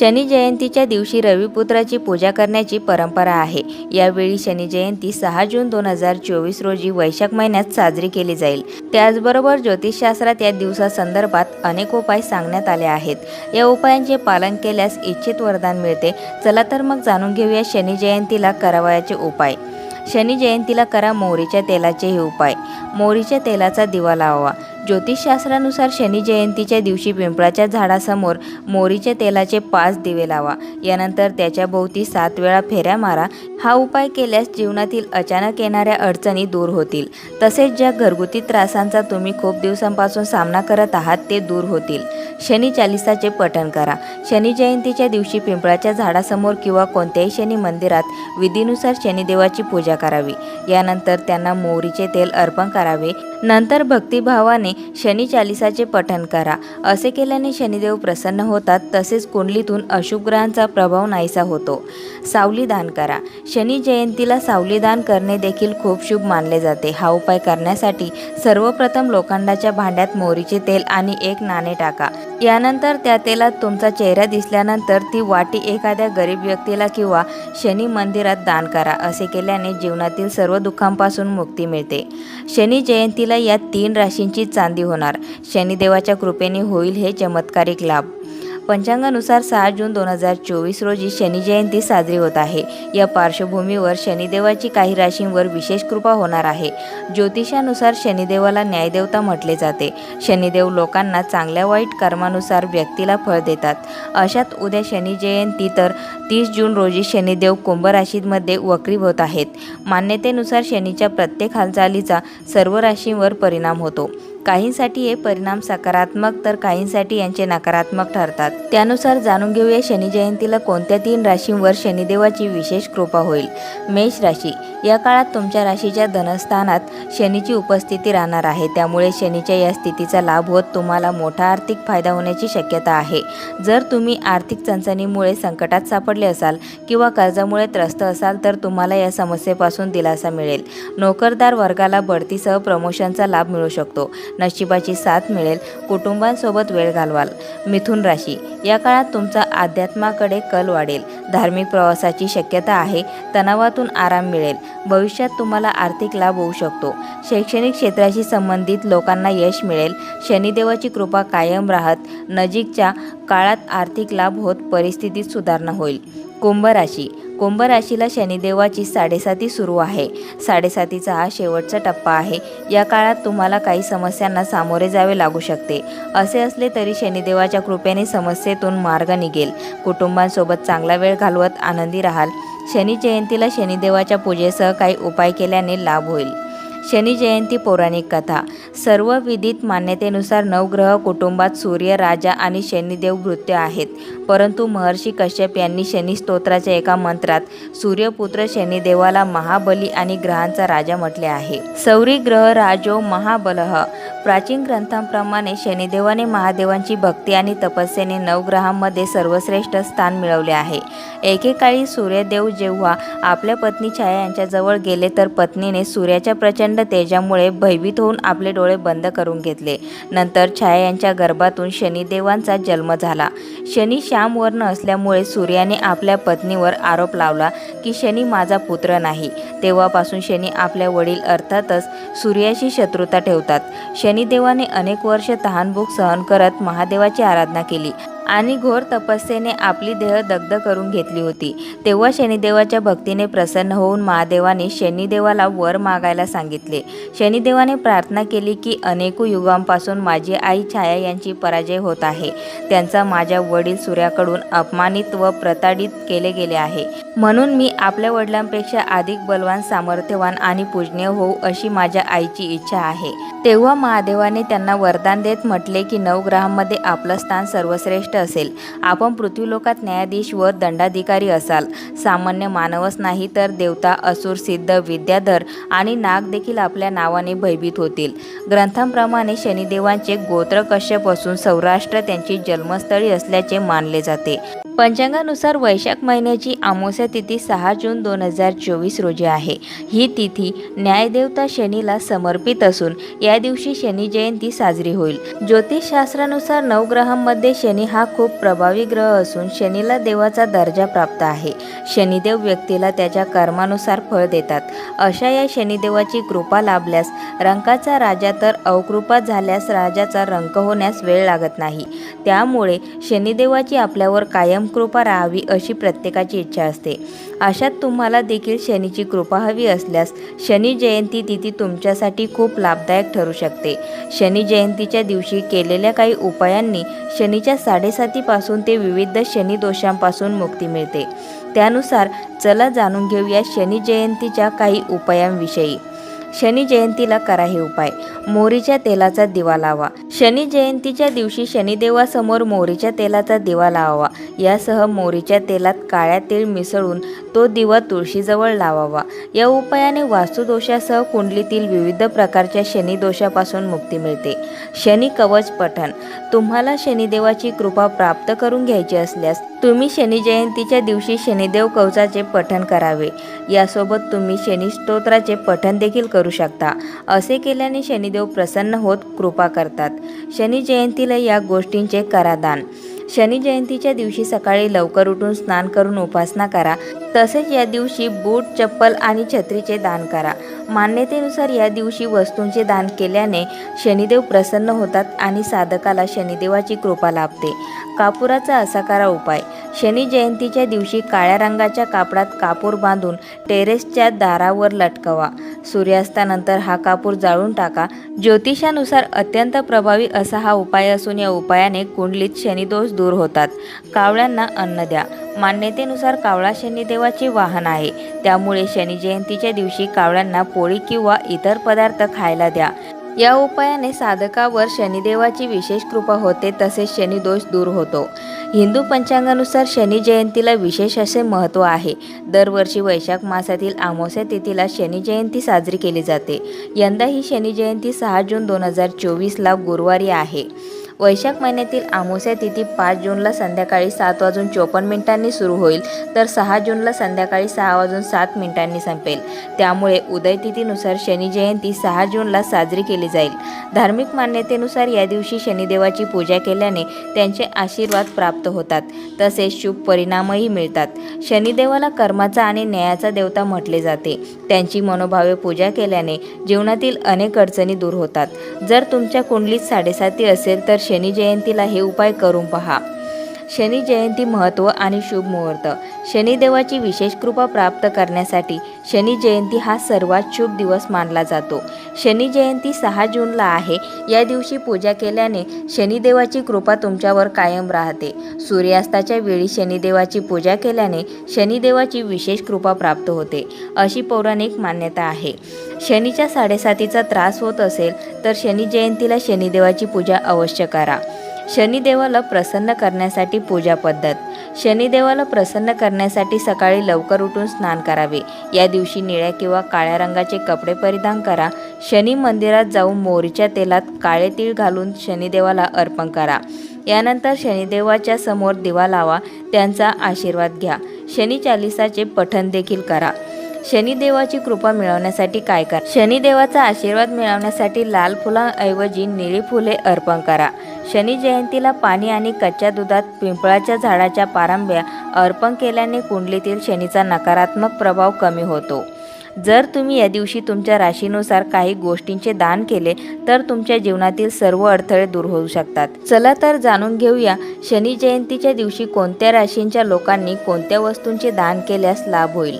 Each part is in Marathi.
शनी जयंतीच्या दिवशी रविपुत्राची पूजा करण्याची परंपरा आहे. यावेळी शनी जयंती सहा जून दोन हजार चोवीस रोजी वैशाख महिन्यात साजरी केली जाईल. त्याचबरोबर ज्योतिषशास्त्रात या दिवसासंदर्भात अनेक उपाय सांगण्यात आले आहेत. या उपायांचे पालन केल्यास इच्छित वरदान मिळते. चला तर मग जाणून घेऊया शनी जयंतीला करावयाचे उपाय. शनी जयंतीला करा मोहरीच्या तेलाचे हे उपाय. मोहरीच्या तेलाचा दिवा लावावा ज्योतिषशास्त्रानुसार शनी जयंतीच्या दिवशी पिंपळाच्या झाडासमोर मोरीच्या तेलाचे पाच दिवे लावा. यानंतर त्याच्या भोवती सात वेळा फेऱ्या मारा. हा उपाय केल्यास जीवनातील अचानक येणाऱ्या अडचणी दूर होतील. तसेच ज्या घरगुती त्रासांचा तुम्ही खूप दिवसांपासून सामना करत आहात ते दूर होतील. शनी चालिसाचे पठण करा. शनी जयंतीच्या दिवशी पिंपळाच्या झाडासमोर किंवा कोणत्याही शनी मंदिरात विधीनुसार शनिदेवाची पूजा करावी. यानंतर त्यांना मोहरीचे तेल अर्पण करावे. नंतर भक्तिभावाने शनी चालिसाचे पठण करा. असे केल्याने शनिदेव प्रसन्न होतात तसेच कुंडलीतून अशुभ ग्रहांचा प्रभाव नाहीसा होतो. सावली दान करा. शनी जयंतीला सावलीदान करणे देखील खूप शुभ मानले जाते. हा उपाय करण्यासाठी सर्वप्रथम लोखंडाच्या भांड्यात मोहरीचे तेल आणि एक नाणे टाका. यानंतर त्या तेलात तुमचा चेहरा दिसल्यानंतर ती वाटी एखाद्या गरीब व्यक्तीला किंवा शनी मंदिरात दान करा असे केल्याने जीवनातील सर्व दुःखांपासून मुक्ती मिळते. शनी जयंतीला या तीन राशींची चांदी होणार. शनिदेवाच्या कृपेने होईल हे चमत्कारिक लाभ. पंचांगानुसार सहा जून दोन हजार चोवीस रोजी शनी जयंती साजरी होत आहे. या पार्श्वभूमीवर शनिदेवाची काही राशींवर विशेष कृपा होणार आहे. ज्योतिषानुसार शनिदेवाला न्यायदेवता म्हटले जाते. शनिदेव लोकांना चांगल्या वाईट कर्मानुसार व्यक्तीला फळ देतात. अशात उद्या शनी जयंती तर तीस जून रोजी शनिदेव कुंभ राशीमध्ये वक्री होत आहेत. मान्यतेनुसार शनीच्या प्रत्येक हालचालीचा सर्व राशींवर परिणाम होतो. काहींसाठी हे परिणाम सकारात्मक तर काहींसाठी यांचे नकारात्मक ठरतात. त्यानुसार जाणून घेऊया शनी जयंतीला कोणत्या तीन राशींवर शनिदेवाची विशेष कृपा होईल. मेष राशी. या काळात तुमच्या राशीच्या धनस्थानात शनीची उपस्थिती राहणार आहे. त्यामुळे शनीच्या या स्थितीचा लाभ होत तुम्हाला मोठा आर्थिक फायदा होण्याची शक्यता आहे. जर तुम्ही आर्थिक चणचणीमुळे संकटात सापडले असाल किंवा कर्जामुळे त्रस्त असाल तर तुम्हाला या समस्येपासून दिलासा मिळेल. नोकरदार वर्गाला बढतीसह प्रमोशनचा लाभ मिळू शकतो. नशिबाची साथ मिळेल. कुटुंबांसोबत वेळ घालवाल. मिथुन राशी. या काळात तुमचा अध्यात्माकडे कल वाढेल. धार्मिक प्रवासाची शक्यता आहे. तणावातून आराम मिळेल. भविष्यात तुम्हाला आर्थिक लाभ होऊ शकतो. शैक्षणिक क्षेत्राशी संबंधित लोकांना यश मिळेल. शनिदेवाची कृपा कायम राहत. नजीकच्या काळात आर्थिक लाभ होत. परिस्थितीत सुधारणा होईल. कुंभ राशी. कुंभ राशीला शनिदेवाची साडेसाती सुरू आहे. साडेसातीचा हा शेवटचा टप्पा आहे. या काळात तुम्हाला काही समस्यांना सामोरे जावे लागू शकते. असे असले तरी शनिदेवाच्या कृपेने समस्येतून मार्ग निघेल. कुटुंबांसोबत चांगला वेळ घालवत आनंदी राहाल. शनी जयंतीला शनिदेवाच्या पूजेसह काही उपाय केल्याने लाभ होईल. शनी जयंती पौराणिक कथा. सर्व विधित मान्यतेनुसार नवग्रह कुटुंबात सूर्य राजा आणि शनिदेव भृत्य आहेत. परंतु महर्षी कश्यप यांनी शनी स्तोत्राच्या एका मंत्रात सूर्यपुत्र शनिदेवाला महाबली आणि ग्रहांचा राजा म्हटले आहे. सौरी ग्रह राजो महाबलह प्राचीन ग्रंथांप्रमाणे शनिदेवाने महादेवांची भक्ती आणि तपस्येने नवग्रहांमध्ये सर्वश्रेष्ठ स्थान मिळवले आहे. एकेकाळी सूर्यदेव जेव्हा आपल्या पत्नी छाया यांच्याजवळ गेले तर पत्नीने सूर्याच्या प्रचंड तेजामुळे भयभीत होऊन आपले डोळे बंद करून घेतले. नंतर छाया यांच्या गर्भातून शनिदेवांचा जन्म झाला. शनी श्याम वर्ण असल्यामुळे सूर्याने आपल्या पत्नीवर आरोप लावला की शनी माझा पुत्र नाही. तेव्हापासून शनी आपल्या वडील अर्थातच सूर्याशी शत्रुता ठेवतात. शनिदेवाने अनेक वर्ष तहानभूक सहन करत महादेवाची आराधना केली. आणि घोर तपस्येने आपली देह दग्ध करून घेतली होती. तेव्हा शनिदेवाच्या भक्तीने प्रसन्न होऊन महादेवाने शनिदेवाला वर मागायला सांगितले. शनिदेवाने प्रार्थना केली की अनेको युगांपासून माझी आई छाया यांची पराजय होत आहे. त्यांचा माझ्या वडील सूर्याकडून अपमानित व प्रताडित केले गेले आहे. म्हणून मी आपल्या वडिलांपेक्षा अधिक बलवान सामर्थ्यवान आणि पूजनीय होऊ अशी माझ्या आईची इच्छा आहे. तेव्हा महादेवाने त्यांना वरदान देत म्हटले की नवग्रहांमध्ये आपलं स्थान सर्वश्रेष्ठ असेल. आपण पृथ्वीलोकात न्यायाधीश व दंडाधिकारी असाल. सामान्य मानवच नाही तर देवता असुर सिद्ध विद्याधर आणि नाग देखील आपल्या नावाने भयभीत होतील. ग्रंथांप्रमाणे शनिदेवांचे गोत्र कश्यप असून सौराष्ट्र त्यांची जन्मस्थळी असल्याचे मानले जाते. पंचांगानुसार वैशाख महिन्याची आमोस्या तिथी सहा जून दोन हजार चोवीस रोजी आहे. ही तिथी न्यायदेवता शनीला समर्पित असून या दिवशी शनी जयंती साजरी होईल. ज्योतिषशास्त्रानुसार नवग्रहांमध्ये शनी हा खूप प्रभावी ग्रह असून शनीला देवाचा दर्जा प्राप्त आहे. शनिदेव व्यक्तीला त्याच्या कर्मानुसार फळ देतात. अशा या शनिदेवाची कृपा लाभल्यास रंकाचा राजा तर अवकृपा झाल्यास राजाचा रंक होण्यास वेळ लागत नाही. त्यामुळे शनिदेवाची आपल्यावर कायम कृपा राहावी अशी प्रत्येकाची इच्छा असते. अशात तुम्हाला देखील शनीची कृपा हवी असल्यास शनी जयंती तिथी तुमच्यासाठी खूप लाभदायक ठरू शकते. शनी जयंतीच्या दिवशी केलेल्या काही उपायांनी शनीच्या साडेसातीपासून ते विविध शनी दोषांपासून मुक्ती मिळते. त्यानुसार चला जाणून घेऊया शनी जयंतीच्या काही उपायांविषयी. शनी जयंतीला करा हे उपाय. मोहरीच्या तेलाचा दिवा लावा. शनी जयंतीच्या दिवशी शनिदेवासमोर मोहरीच्या तेलाचा दिवा लावावा. यासह मोहरीच्या तेलात काळ्या तेल मिसळून तो दिवा तुळशीजवळ लावावा. या उपायाने वास्तुदोषासह कुंडलीतील विविध प्रकारच्या शनिदोषापासून मुक्ती मिळते. शनी कवच पठण. तुम्हाला शनिदेवाची कृपा प्राप्त करून घ्यायची असल्यास तुम्ही शनी जयंतीच्या दिवशी शनिदेव कवचाचे पठण करावे. यासोबत तुम्ही शनी स्तोत्राचे पठण देखील करू शकता. असे केल्याने शनिदेव प्रसन्न होत कृपा करतात. शनी जयंतीला या गोष्टींचे करादान. शनी जयंतीच्या दिवशी सकाळी लवकर उठून स्नान करून उपासना करा. तसेच या दिवशी बूट चप्पल आणि छत्रीचे दान करा. मान्यतेनुसार या दिवशी वस्तूंचे दान केल्याने शनिदेव प्रसन्न होतात आणि साधकाला शनिदेवाची कृपा लाभते. कापुराचा असा करा उपाय. शनी जयंतीच्या दिवशी काळ्या रंगाच्या कापडात कापूर बांधून टेरेसच्या दारावर लटकवा. सूर्यास्तानंतर हा कापूर जाळून टाका. ज्योतिषानुसार अत्यंत प्रभावी असा हा उपाय असून या उपायाने कुंडलीत शनिदोष दूर होतात. कावळ्यांना अन्न द्या. मान्यतेनुसार कावळा शनिदेवाचे वाहन आहे. त्यामुळे शनी जयंतीच्या दिवशी कावळ्यांना पोळी किंवा इतर पदार्थ खायला द्या. या उपायाने साधकावर शनिदेवाची विशेष कृपा होते तसेच शनिदोष दूर होतो. हिंदू पंचांगानुसार शनी जयंतीला विशेष असे महत्त्व आहे. दरवर्षी वैशाख मासातील आमोस्या तिथीला शनी जयंती साजरी केली जाते. यंदा ही शनी जयंती सहा जून दोन हजार चोवीसला गुरुवारी आहे. वैशाख महिन्यातील आमोस्या तिथी पाच जूनला संध्याकाळी सात वाजून चोपन्न मिनिटांनी सुरू होईल तर सहा जूनला संध्याकाळी सहा वाजून सात मिनिटांनी संपेल. त्यामुळे उदय तिथीनुसार शनी जयंती सहा जूनला साजरी केली जाईल. धार्मिक मान्यतेनुसार या दिवशी शनिदेवाची पूजा केल्याने त्यांचे आशीर्वाद प्राप्त होतात तसेच शुभ परिणामही मिळतात. शनिदेवाला कर्माचा आणि न्यायाचा देवता म्हटले जाते. त्यांची मनोभावे पूजा केल्याने जीवनातील अनेक अडचणी दूर होतात. जर तुमच्या कुंडलीत साडेसाती असेल तर शनी जयंतीला हे उपाय करून पहा. शनी जयंती महत्त्व आणि शुभ मुहूर्त. शनिदेवाची विशेष कृपा प्राप्त करण्यासाठी शनी जयंती हा सर्वात शुभ दिवस मानला जातो. शनी जयंती सहा जूनला आहे. या दिवशी पूजा केल्याने शनिदेवाची कृपा तुमच्यावर कायम राहते. सूर्यास्ताच्या वेळी शनिदेवाची पूजा केल्याने शनिदेवाची विशेष कृपा प्राप्त होते अशी पौराणिक मान्यता आहे. शनीच्या साडेसातीचा त्रास होत असेल तर शनी जयंतीला शनिदेवाची पूजा अवश्य करा. शनिदेवाला प्रसन्न करण्यासाठी पूजा पद्धत. शनिदेवाला प्रसन्न करण्यासाठी सकाळी लवकर उठून स्नान करावे. या दिवशी निळ्या किंवा काळ्या रंगाचे कपडे परिधान करा. शनी मंदिरात जाऊन मोरीच्या तेलात काळे तीळ घालून शनिदेवाला अर्पण करा. यानंतर शनिदेवाच्या समोर दिवा लावा. त्यांचा आशीर्वाद घ्या. शनी चालिसाचे पठण देखील करा. शनिदेवाची कृपा मिळवण्यासाठी काय करा? शनिदेवाचा आशीर्वाद मिळवण्यासाठी लाल फुलांऐवजी निळी फुले अर्पण करा. शनी जयंतीला पाणी आणि कच्च्या दुधात पिंपळाच्या झाडाच्या पारंब्या अर्पण केल्याने कुंडलीतील शनीचा नकारात्मक प्रभाव कमी होतो. जर तुम्ही या दिवशी तुमच्या राशीनुसार काही गोष्टींचे दान केले तर तुमच्या जीवनातील सर्व अडथळे दूर होऊ शकतात. चला तर जाणून घेऊया शनी जयंतीच्या दिवशी कोणत्या राशींच्या लोकांनी कोणत्या वस्तूंचे दान केल्यास लाभ होईल?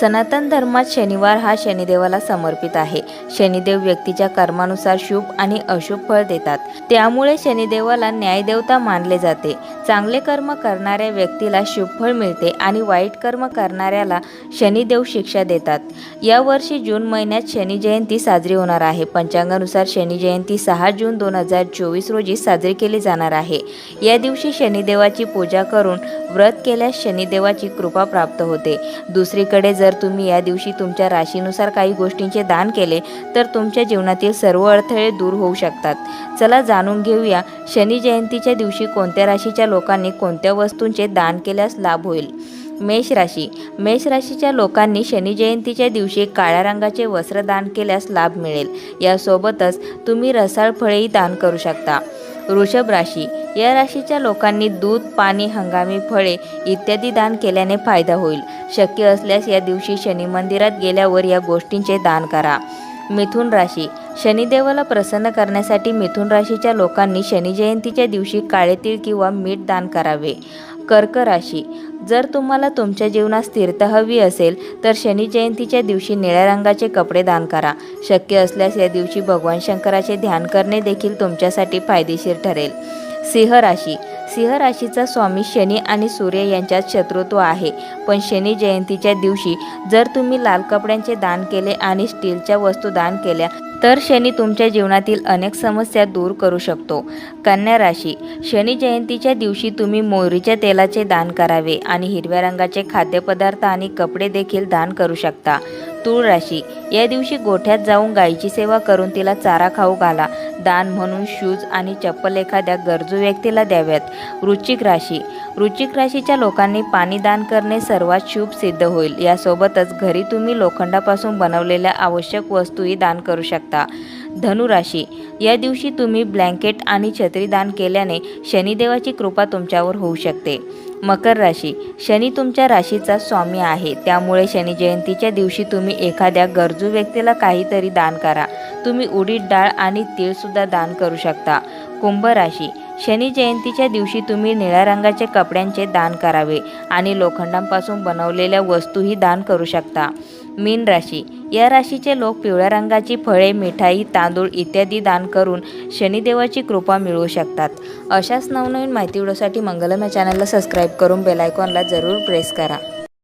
सनातन धर्मात शनिवार हा शनिदेवाला समर्पित आहे. शनिदेव व्यक्तीच्या कर्मानुसार शुभ आणि अशुभ फळ देतात. त्यामुळे शनिदेवाला न्यायदेवता मानले जाते. चांगले कर्म करणाऱ्या व्यक्तीला शुभ फळ मिळते आणि वाईट कर्म करणाऱ्याला शनिदेव शिक्षा देतात. यावर्षी जून महिन्यात शनी जयंती साजरी होणार आहे. पंचांगानुसार शनी जयंती सहा जून दोन हजार चोवीस रोजी साजरी केली जाणार आहे. या दिवशी शनिदेवाची पूजा करून व्रत केल्यास शनिदेवाची कृपा प्राप्त होते. दुसरीकडे जर तुम्ही या दिवशी तुमच्या राशीनुसार काही गोष्टींचे दान केले तर तुमच्या जीवनातील सर्व अडथळे दूर होऊ शकतात. चला जाणून घेऊया शनी जयंतीच्या दिवशी कोणत्या राशीच्या लोकांनी कोणत्या वस्तूंचे दान केल्यास लाभ होईल? मेष राशी मेष राशीच्या लोकांनी शनी जयंतीच्या दिवशी काळ्या रंगाचे वस्त्र दान केल्यास लाभ मिळेल. यासोबतच तुम्ही रसाळ फळेही दान करू शकता. वृषभ राशी. या राशीच्या लोकांनी दूध पाणी हंगामी फळे इत्यादी दान केल्याने फायदा होईल. शक्य असल्यास या दिवशी शनी मंदिरात गेल्यावर या गोष्टींचे दान करा. मिथुन राशी. शनिदेवाला प्रसन्न करण्यासाठी मिथुन राशीच्या लोकांनी शनी जयंतीच्या दिवशी काळे तीळ किंवा मीठ दान करावे. कर्क राशी. जर तुम्हाला तुमच्या जीवनात स्थिरता हवी असेल तर शनी जयंतीच्या दिवशी निळ्या रंगाचे कपडे दान करा. शक्य असल्यास या दिवशी भगवान शंकराचे ध्यान करणे देखील तुमच्यासाठी फायदेशीर ठरेल. सिंह राशी. सिंह राशीचा स्वामी शनी आणि सूर्य यांच्यात शत्रुत्व आहे. पण शनी जयंतीच्या दिवशी जर तुम्ही लाल कपड्यांचे दान केले आणि स्टीलच्या वस्तू दान केल्या तर शनी तुमच्या जीवनातील अनेक समस्या दूर करू शकतो. कन्या राशी. शनी जयंतीच्या दिवशी तुम्ही मोहरीच्या तेलाचे दान करावे आणि हिरव्या रंगाचे खाद्यपदार्थ आणि कपडे देखील दान करू शकता. तूळ राशी या दिवशी गोठ्यात जाऊन गायीची सेवा करून तिला चारा खाऊ घाला. दान म्हणून शूज आणि चप्पल एखाद्या गरजू व्यक्तीला द्याव्यात. वृश्चिक राशी वृश्चिक राशीच्या लोकांनी पाणी दान करणे सर्वात शुभ सिद्ध होईल. यासोबतच घरी तुम्ही लोखंडापासून बनवलेल्या आवश्यक वस्तूही दान करू शकता. धनुराशी या दिवशी तुम्ही ब्लँकेट आणि छत्री दान केल्याने शनिदेवाची कृपा तुमच्यावर होऊ शकते. मकर राशी. शनी तुमच्या राशीचा स्वामी आहे. त्यामुळे शनी जयंतीच्या दिवशी तुम्ही एखाद्या गरजू व्यक्तीला काहीतरी दान करा. तुम्ही उडीद डाळ आणि तीळसुद्धा दान करू शकता. कुंभ राशी. शनी जयंतीच्या दिवशी तुम्ही निळ्या रंगाचे कपड्यांचे दान करावे आणि लोखंडांपासून बनवलेल्या वस्तूही दान करू शकता. मीन राशी. या राशीचे लोक पिवळ्या रंगाची फळे मिठाई तांदूळ इत्यादी दान करून शनिदेवाची कृपा मिळवू शकतात. अशाच नवनवीन माहिती व्हिडिओसाठी मंगलम या चॅनलला सबस्क्राईब करून बेलायकॉनला जरूर प्रेस करा.